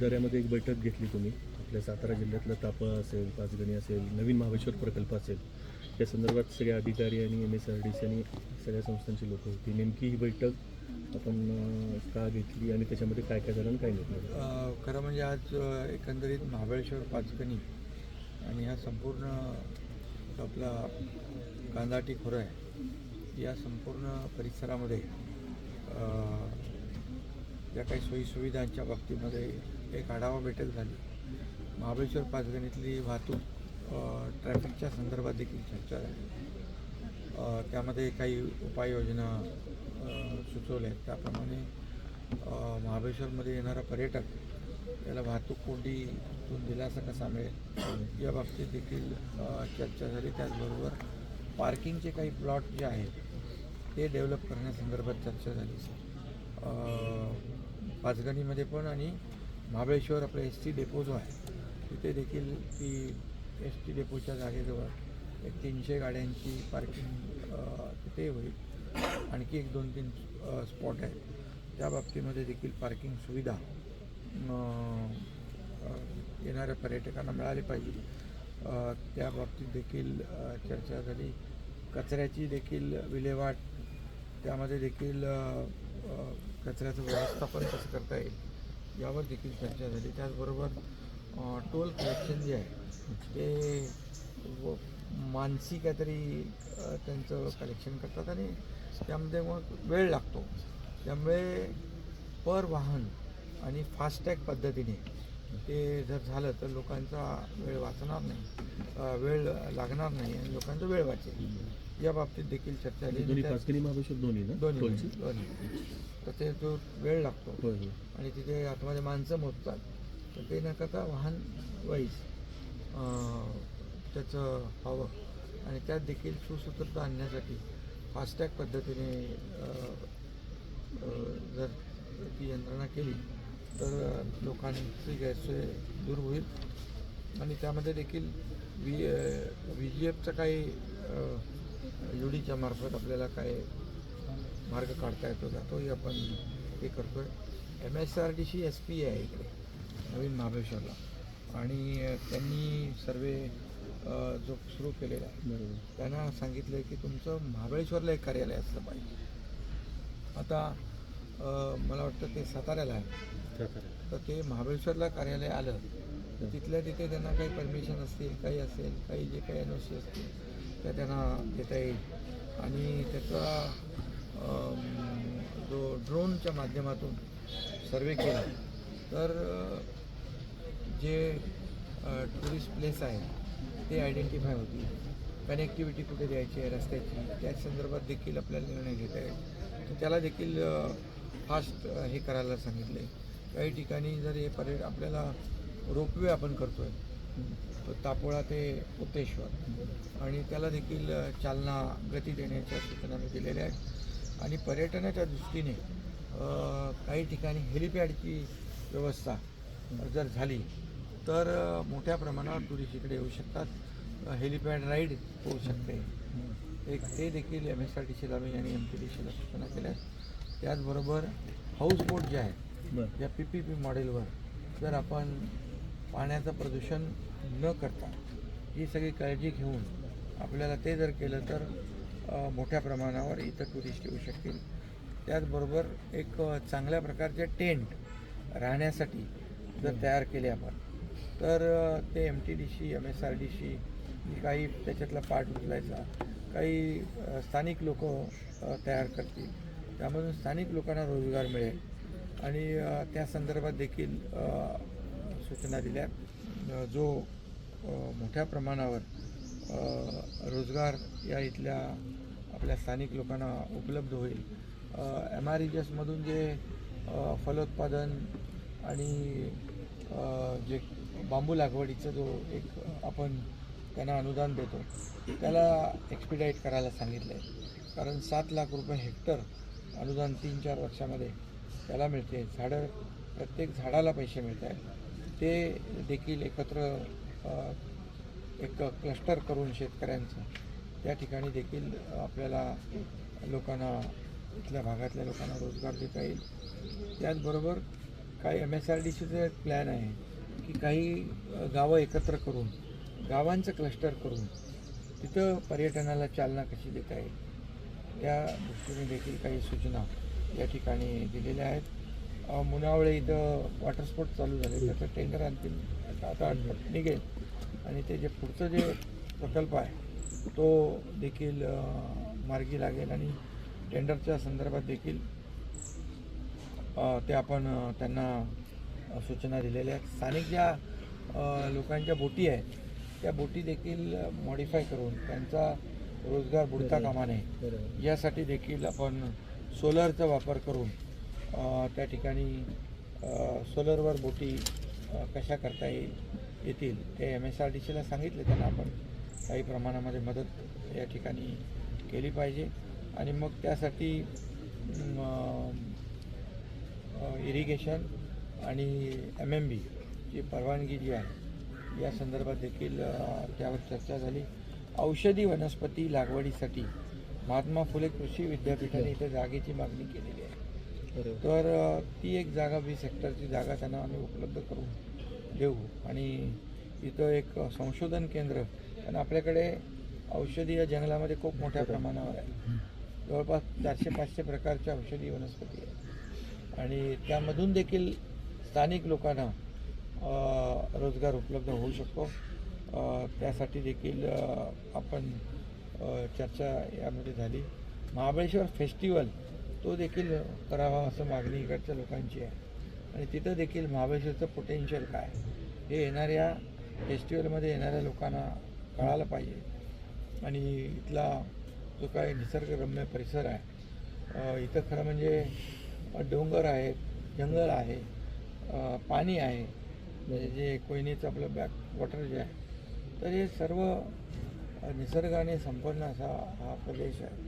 दऱ्यामध्ये एक बैठक घेतली तुम्ही. आपल्या सातारा जिल्ह्यातलं तापा असेल पाचगणी असेल नवीन महाबळेश्वर प्रकल्प असेल या संदर्भात सगळे अधिकारी आणि M S R D C आणि सगळ्या संस्थांची लोक होती. नेमकी ही बैठक आपण का घेतली आणि त्याच्यामध्ये काय काय झालं आणि काय घेतलं खरं म्हणजे आज एकंदरीत महाबळेश्वर पाचगणी आणि हा संपूर्ण आपला कांदाटी खोरं आहे या संपूर्ण परिसरामध्ये ज्या काही सोयीसुविधांच्या बाबतीमध्ये एक आढावा बैठक झाली. महाबळेश्वर पाचगणीतली वाहतूक ट्रॅफिकच्या संदर्भात देखील चर्चा झाली. त्यामध्ये काही उपाययोजना सुचवल्या आहेत. त्याप्रमाणे महाबळेश्वरमध्ये येणारा पर्यटक याला वाहतूक कोंडीतून दिलासा कसा मिळेल या बाबतीत देखील चर्चा झाली. त्याचबरोबर पार्किंगचे काही प्लॉट जे आहेत ते डेव्हलप करण्यासंदर्भात चर्चा झाली. पाचगणीमध्ये पण आणि महाबळेश्वर आपलं एस टी डेपो जो आहे तिथे देखील ती एस टी डेपोच्या जागेजवळ एक तीनशे गाड्यांची पार्किंग तिथे होईल. आणखी एक दोन तीन स्पॉट आहेत. त्या बाबतीमध्ये देखील पार्किंग सुविधा येणाऱ्या पर्यटकांना मिळाली पाहिजे. त्या बाबतीत देखील चर्चा झाली. कचऱ्याची देखील विल्हेवाट त्यामध्ये देखील कचऱ्याचं व्यवस्थापन कसं करता येईल? यावर देखील चर्चा झाली. त्याचबरोबर टोल कलेक्शन जे आहे ते व मानसी काहीतरी त्यांचं कलेक्शन करतात आणि त्यामध्ये मग वेळ लागतो. त्यामुळे पर वाहन आणि फास्टॅग पद्धतीने ते जर झालं तर लोकांचा वेळ वाचणार नाही. वेळ लागणार नाही आणि लोकांचा वेळ वाचेल. या बाबतीत देखील चर्चा झाली. दोन्ही दोन्ही? दोन्ही. तर ते जो वेळ लागतो. आणि तिथे आतमध्ये माणसं मोजतात. तर ते न करता वाहन वाईज त्याचं हवं. आणि त्यात देखील सुसूत्रता आणण्यासाठी फास्टॅग पद्धतीने जर ती यंत्रणा केली तर लोकांची गैरसोय दूर होईल. आणि त्यामध्ये देखील व्ही व्ही जी एफचं काही युडीच्या मार्फत आपल्याला काय मार्ग काढता येतो का तोही आपण हे करतो आहे M S R D C S P आहे इकडे नवीन महाबळेश्वरला. आणि त्यांनी सर्वे जो सुरू केलेला आहे बरोबर. त्यांना सांगितलं की तुमचं महाबळेश्वरला एक कार्यालय असलं पाहिजे. आता मला वाटतं ते साताऱ्याला आहे. तर ते महाबळेश्वरला कार्यालय आलं तर तिथल्या तिथे त्यांना काही परमिशन असतील काही असेल काही जे काही एन ओ सी असतील त्या त्यांना देता येईल. आणि त्याचा जो ड्रोनच्या माध्यमातून सर्वे केला तर जे टुरिस्ट प्लेस आहे ते आयडेंटिफाय होतील. कनेक्टिव्हिटी कुठे द्यायची आहे रस्त्याची त्या संदर्भात देखील आपल्याला निर्णय घेता येईल. तर त्याला देखील फास्ट हे करायला सांगितले. काही ठिकाणी जर हे पर्यट आपल्याला रोपवे आपण करतो आहे तापोळा ते उतेश्वर आणि त्याला देखील चालना गती देण्याच्या सूचना मी दिलेल्या आहेत. आणि पर्यटनाच्या दृष्टीने काही ठिकाणी हेलिपॅडची व्यवस्था जर झाली तर मोठ्या प्रमाणावर टुरिस्ट इकडे येऊ शकतात. हेलिपॅड राईड होऊ शकते. एक ते देखील एम एस आर टी सीला मी आणि एम टी डी सीला सूचना केल्या. आहेत त्याचबरोबर हाऊस बोट जे आहे बरं. या पी पी पी मॉडेलवर जर आपण पाण्याचं प्रदूषण न करता ही सगळी काळजी घेऊन आपल्याला ते जर केलं तर मोठ्या प्रमाणावर इथं टुरिस्ट येऊ शकतील. त्याचबरोबर एक चांगल्या प्रकारचे टेंट राहण्यासाठी जर तयार केले आपण तर ते M T D C M S R D C काही त्याच्यातला पार्ट उचलायचा. काही स्थानिक लोक तयार करतील. त्यामधून स्थानिक लोकांना रोजगार मिळेल. आणि त्या संदर्भात देखील सूचना दिल्या जो मोठ्या प्रमाणावर रोजगार या इथल्या आपल्या स्थानिक लोकांना उपलब्ध होईल. एम आर मधून जे फलोत्पादन आणि जे बांबू लागवडीचं जो एक आपण त्यांना अनुदान देतो त्याला एक्सपिडाईट करायला सांगितलं आहे कारण सात लाख रुपये हेक्टर अनुदान तीन चार वर्षामध्ये त्याला मिळते. झाडं प्रत्येक झाडाला पैसे मिळत आहेत ते देखील एकत्र एक क्लस्टर करून शेतकऱ्यांचं. त्या ठिकाणी देखील आपल्याला लोकांना इथल्या भागातल्या लोकांना रोजगार देता येईल. त्याचबरोबर काही एम एस आर डी सीचं एक प्लॅन आहे की काही गावं एकत्र करून गावांचं क्लस्टर करून तिथं पर्यटनाला चालना कशी देता येईल त्या दृष्टीने देखील काही सूचना या ठिकाणी दिलेल्या आहेत. मुनावळे इथं वॉटर स्पोर्ट चालू झाले. त्याचं टेंडर अंतिम आता निघेल. आणि ते जे पुढचं जे प्रकल्प आहे तो देखील मार्गी लागेल आणि टेंडरच्या संदर्भात देखील ते आपण त्यांना सूचना दिलेल्या आहेत. स्थानिक ज्या लोकांच्या बोटी आहेत त्या बोटी देखील मॉडीफाय करून त्यांचा रोजगार बुडता कामा नये. यासाठी देखील आपण सोलरचा वापर करून त्या ठिकाणी सोलरवर बोटी कशा करता येईल येतील ते एम एस आर डी सीला सांगितले त्यांना आपण काही प्रमाणामध्ये मदत या ठिकाणी केली पाहिजे. आणि मग त्यासाठी इरिगेशन आणि एम एम बी ची परवानगी जी आहे या संदर्भात देखील त्यावर चर्चा झाली. औषधी वनस्पती लागवडीसाठी महात्मा फुले कृषी विद्यापीठाने इथे जागेची मागणी केलेली आहे. तर ती एक जागा वीस हेक्टरची जागा त्यांना आम्ही उपलब्ध करून देऊ. आणि इथं एक संशोधन केंद्र आणि आपल्याकडे औषधी या जंगलामध्ये खूप मोठ्या प्रमाणावर आहे. जवळपास चारशे पाचशे प्रकारच्या औषधी वनस्पती आहेत. आणि त्यामधून देखील स्थानिक लोकांना रोजगार उपलब्ध होऊ शकतो. त्यासाठी देखील आपण चर्चा यामध्ये झाली. महाबळेश्वर फेस्टिवल तो देखील करावा असं मागणी इकडच्या लोकांची आहे. आणि तिथं देखील महाबळेश्वरचं पोटेन्शियल काय हे येणाऱ्या फेस्टिवलमध्ये येणाऱ्या लोकांना कळायला पाहिजे. आणि इथला जो काय निसर्गरम्य परिसर आहे इथं खरं म्हणजे डोंगर आहेत जंगल आहे पाणी आहे. म्हणजे जे कोयनेचं आपलं बॅक वॉटर जे आहे तर हे सर्व निसर्गाने संपन्न असा हा प्रदेश आहे.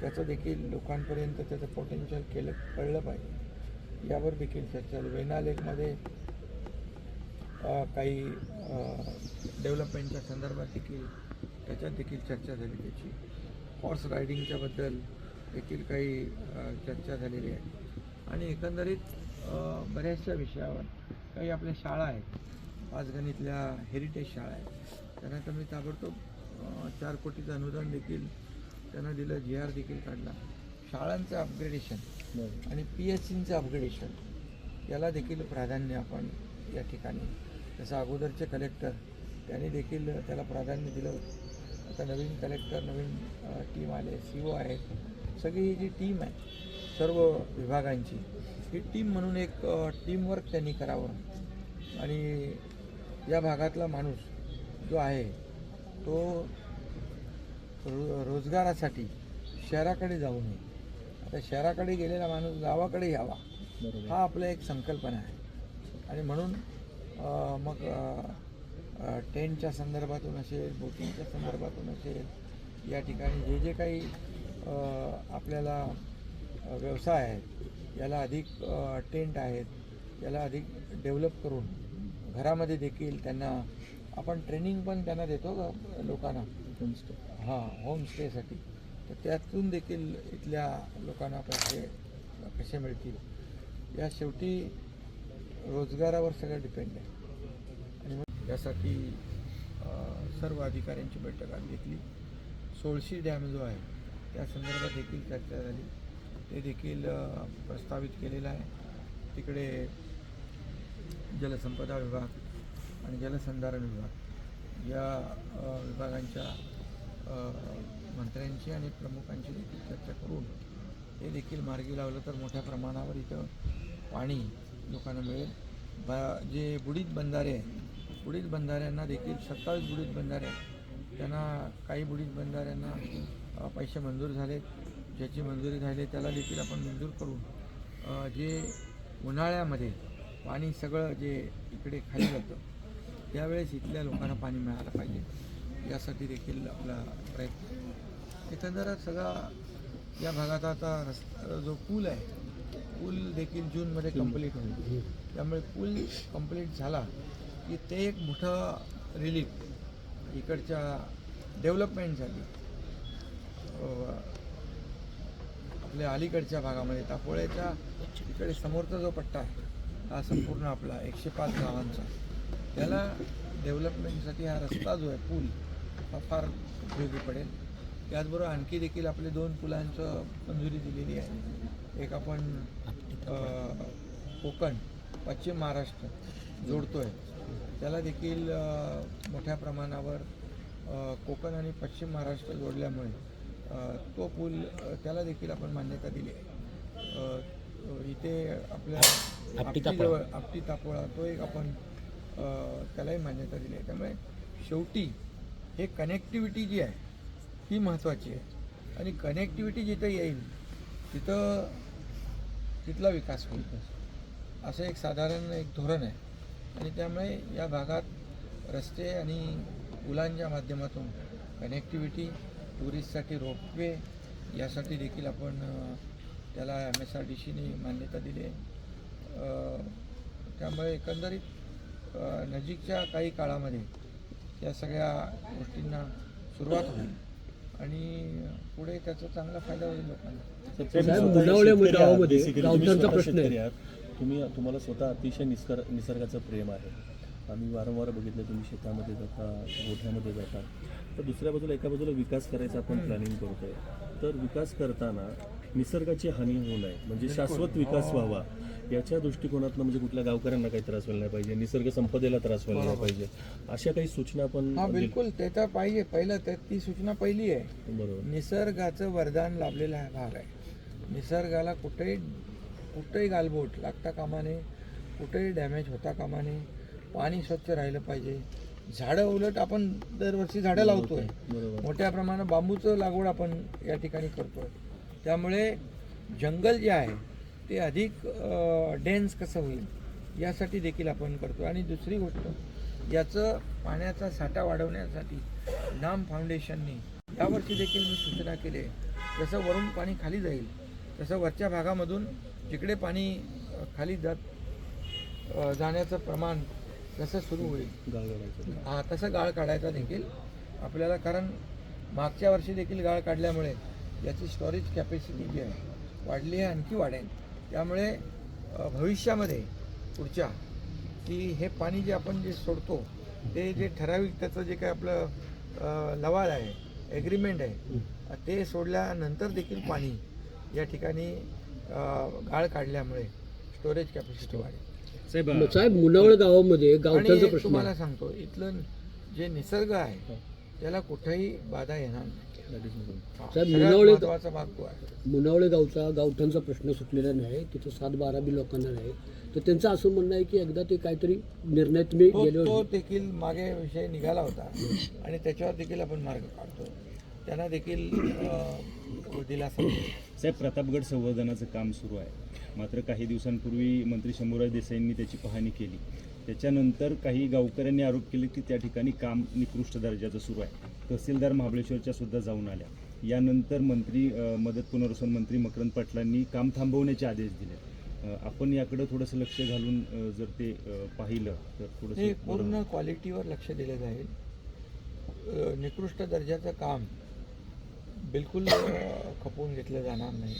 त्याचं देखील लोकांपर्यंत त्याचं पोटेन्शियल केलं कळलं पाहिजे. यावर देखील चर्चा वेना लेकमध्ये काही डेव्हलपमेंटच्या संदर्भात देखील त्याच्यात देखील चर्चा झाली त्याची. हॉर्स रायडिंगच्या बद्दल देखील काही चर्चा झालेली आहे. आणि एकंदरीत बऱ्याचशा विषयावर काही आपल्या शाळा आहेत. पाचगणीतल्या हेरिटेज शाळा आहेत. त्यांना तर मी ताबडतोब चार कोटीचं अनुदान देखील त्यांना दिलं जी आर देखील काढला. शाळांचं अपग्रेडेशन आणि पी एच सींचं अपग्रेडेशन याला देखील प्राधान्य आपण या ठिकाणी. जसं अगोदरचे कलेक्टर त्यांनी देखील त्याला प्राधान्य दिलं. होतं आता नवीन कलेक्टर नवीन टीम आले सी ओ आहेत. सगळी ही जी टीम आहे सर्व विभागांची ही टीम म्हणून एक टीमवर्क त्यांनी करावं. आणि या भागातला माणूस जो आहे तो रो रोजगारासाठी शहराकडे जाऊ नये. आता शहराकडे गेलेला माणूस गावाकडे यावा हा आपला एक संकल्पना आहे. आणि म्हणून मग टेंटच्या संदर्भातून असेल बोटिंगच्या संदर्भातून असेल या ठिकाणी जे जे काही आपल्याला व्यवसाय आहेत याला अधिक टेंट आहेत याला अधिक डेव्हलप करून घरामध्ये देखील त्यांना आपण ट्रेनिंग पण त्यांना देतो का लोकांना. होमस्टे हां होमस्टेसाठी तर त्यातून देखील इथल्या लोकांना पैसे कसे मिळतील. या शेवटी रोजगारावर सगळं डिपेंड आहे. आणि मग यासाठी सर्व अधिकाऱ्यांची बैठक आज घेतली. सोळशी डॅम जो आहे त्या संदर्भात देखील चर्चा झाली. ते देखील प्रस्तावित केलेलं आहे. तिकडे जलसंपदा विभाग आणि जलसंधारण विभाग या विभागांच्या मंत्र्यांची आणि प्रमुखांची देखील चर्चा करून ते देखील मार्गी लावलं तर मोठ्या प्रमाणावर इथं पाणी लोकांना मिळेल. बा जे बुडीत बंधारे आहेत बुडीत बंधाऱ्यांना देखील सत्तावीस बुडीत बंधारे त्यांना काही बुडीत बंधाऱ्यांना पैसे मंजूर झाले ज्याची मंजुरी झाली त्याला देखील आपण मंजूर करून जे उन्हाळ्यामध्ये पाणी सगळं जे इकडे खाली जातं त्यावेळेस इथल्या लोकांना पाणी मिळालं पाहिजे. यासाठी देखील आपला प्रयत्न आहे. एकंदरच सगळा या भागात आता रस्ता जो पूल आहे पूल देखील जूनमध्ये कंप्लीट होईल. त्यामुळे पूल कंप्लीट झाला की ते एक मोठं रिलीफ इकडच्या डेव्हलपमेंट झाली. आपल्या अलीकडच्या भागामध्ये तापोळ्याच्या इकडे समोरचा जो पट्टा आहे हा संपूर्ण आपला एकशे पाच गावांचा. त्याला डेव्हलपमेंटसाठी हा रस्ता जो आहे पूल हा फार उपयोगी पडेल. त्याचबरोबर आणखी देखील आपले दोन पुलांचं मंजुरी दिलेली आहे. एक आपण कोकण पश्चिम महाराष्ट्र जोडतो आहे त्याला देखील मोठ्या प्रमाणावर कोकण आणि पश्चिम महाराष्ट्र जोडल्यामुळे तो पूल त्याला देखील आपण मान्यता दिली आहे. इथे आपल्या आपटीजवळ आपटी तापोळा. तो एक आपण त्यालाही मान्यता दिली आहे. त्यामुळे शेवटी हे कनेक्टिव्हिटी जी आहे ही महत्त्वाची आहे. आणि कनेक्टिव्हिटी जिथं येईल तिथं तिथला विकास होईल. असं एक साधारण एक धोरण आहे. आणि त्यामुळे या भागात रस्ते आणि पुलांच्या माध्यमातून कनेक्टिव्हिटी टुरिस्टसाठी रोपवे यासाठी देखील आपण त्याला एम एस आर डी सीने मान्यता दिली आहे. त्यामुळे एकंदरीत नजीकच्या काही काळामध्ये या सगळ्या गोष्टींना सुरुवात होईल. आणि पुढे त्याचा चांगला फायदा होईल लोकांना. प्रश्न तुम्ही तुम्हाला स्वतः अतिशय निसर्ग निसर्गाचं प्रेम आहे. आम्ही वारंवार बघितलं तुम्ही शेतामध्ये जाता गोठ्यामध्ये जाता. तर दुसऱ्या बाजूला एका बाजूला विकास करायचा आपण प्लॅनिंग करतोय. तर विकास करताना निसर्गाची हानी होऊ नये. म्हणजे शाश्वत विकास व्हावा. याच्या दृष्टिकोनातनं म्हणजे कुठल्या गावकऱ्यांना काही त्रास व्हायला नाही पाहिजे निसर्ग संपदेला त्रास व्हायला नाही पाहिजे. अशा काही सूचना आपण हा बिलकुल. ते तर पाहिजे. पहिलं तर ती सूचना पहिली आहे. बरोबर. निसर्गाचं वरदान लाभलेला हा भाग आहे. निसर्गाला कुठेही कुठेही गालबोट लागता कामा नये. कुठेही डॅमेज होता कामा नये. पाणी स्वच्छ राहिलं पाहिजे. झाडं उलट आपण दरवर्षी झाडं लावतोय. बरोबर. मोठ्या प्रमाणात बांबूचं लागवड आपण या ठिकाणी करतोय. त्यामुळे जंगल जे आहे ते अधिक डेन्स कसं होईल यासाठी देखील आपण करतो. आणि दुसरी गोष्ट याचं पाण्याचा साठा वाढवण्यासाठी नाम फाउंडेशनने यावर्षी देखील मी सूचना केली आहे. जसं वरून पाणी खाली जाईल तसं वरच्या भागामधून जिकडे पाणी खाली जात जाण्याचं प्रमाण जसं सुरू होईल. गाळ हा तसं गाळ काढायचा देखील आपल्याला कारण मागच्या वर्षी देखील गाळ काढल्यामुळे याची स्टोरेज कॅपॅसिटी जी आहे वाढली आहे आणखी वाढेल. त्यामुळे भविष्यामध्ये पुढच्या की हे पाणी जे आपण जे सोडतो ते जे ठराविक त्याचं जे काय आपलं लवाद आहे ॲग्रीमेंट आहे ते सोडल्यानंतर देखील पाणी या ठिकाणी गाळ काढल्यामुळे स्टोरेज कॅपॅसिटी वाढेल. साहेब मुनावळ गावामध्ये आणि प्रश्न तुम्हाला. सांगतो इथलं जे निसर्ग आहे त्याला कुठेही बाधा येणार नाही. मुनावळे- महत्त्वाचा भाग तो आहे. मुनावळे गावचा गावठाणचा प्रश्न सुटलेला नाही. तिथं सात बारा बी लोकांना नाही. तर त्यांचं असं म्हणणं आहे की एकदा ते काहीतरी निर्णय तुम्ही तो देखील मागे विषय निघाला होता. आणि त्याच्यावर देखील आपण मार्ग काढतो. त्यांना देखील दिलासा. साहेब प्रतापगड संवर्धनाचं काम सुरू आहे. मात्र काही दिवसांपूर्वी मंत्री शंभूराज देसाईंनी त्याची पाहणी केली. त्याच्यानंतर काही गावकऱ्यांनी आरोप केले की त्या ठिकाणी काम निकृष्ट दर्जाचं सुरू आहे. तहसीलदार महाबळेश्वरच्या सुद्धा जाऊन आल्या. यानंतर मंत्री मदत पुनर्वसन मंत्री मकरंद पाटलांनी काम थांबवण्याचे आदेश दिले. आपण याकडे थोडंसं लक्ष घालून जर ते पाहिलं तर थोडंसं पूर्ण क्वालिटीवर लक्ष दिलं जाईल. निकृष्ट दर्जाचं काम बिलकुल खपवून घेतलं जाणार नाही.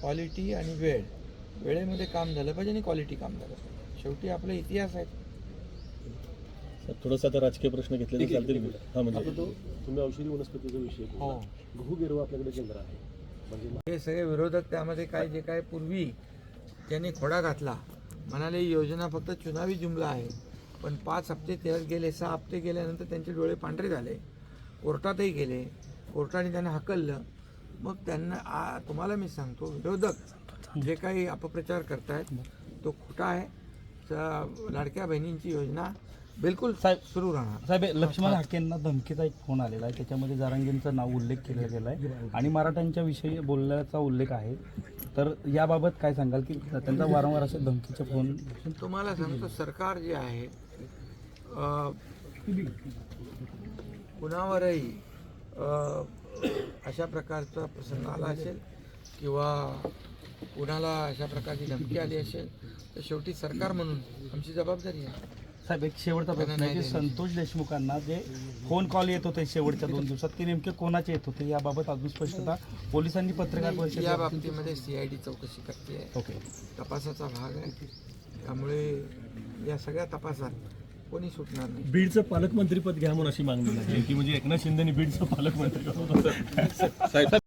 क्वालिटी आणि वेळ. वेळेमध्ये काम झालं पाहिजे आणि क्वालिटी काम झालं पाहिजे. शेवटी आपला इतिहास आहे सर, थोडासा आता राजकीय प्रश्न घेतले तर चालतील. का? हा म्हणजे तुम्ही औषधी वनस्पतीचा विषय हो. गहू गिरवा आपल्याकडे केंद्र आहे. म्हणजे हे सगळे विरोधक त्यामध्ये काय जे काय पूर्वी त्यांनी खोडा घातला. म्हणाले ही योजना फक्त चुनावी जुमला आहे. पण पाच हप्ते त्यात गेले सहा हप्ते गेल्यानंतर त्यांचे डोळे पांढरे झाले. कोर्टातही गेले. कोर्टाने त्यांना हकललं. मग त्यांना आ, तुम्हाला मी सांगतो विरोधक जे काही अपप्रचार करतायत तो खोटा आहे. लाडक्या बहिणींची योजना बिलकुल साहेब- सुरू राहणार. साहेब लक्ष्मण हाकेंना धमकीचा एक फोन आलेला आहे. त्याच्यामध्ये जारांगींचं नाव उल्लेख केला गेला आहे आणि मराठ्यांच्या विषयी बोलण्याचा उल्लेख आहे. तर याबाबत काय सांगाल की त्यांचा वारंवार असे धमकीचे फोन? तुम्हाला सांगतो सरकार जे आहे कुणावरही अशा प्रकारचा प्रसंग आला असेल किंवा कुणाला अशा प्रकारची धमकी आली असेल तर शेवटी सरकार म्हणून आमची जबाबदारी आहे. साहेब एक शेवटचा प्रश्न आहे की संतोष देशमुखांना जे फोन कॉल येत होते शेवटच्या दोन दिवसात ते नेमके कोणाचे येत होते याबाबत अजून स्पष्टता पोलिसांनी पत्रकार परिषद या बाबतीमध्ये सी आय डी चौकशी करते. ओके. तपासाचा भाग आहे. त्यामुळे या सगळ्या तपासात कोणी सुटणार नाही. बीडचं पालकमंत्रीपद घ्या म्हणून अशी मागणी लागली की म्हणजे एकनाथ शिंदेनी बीडचं पालकमंत्री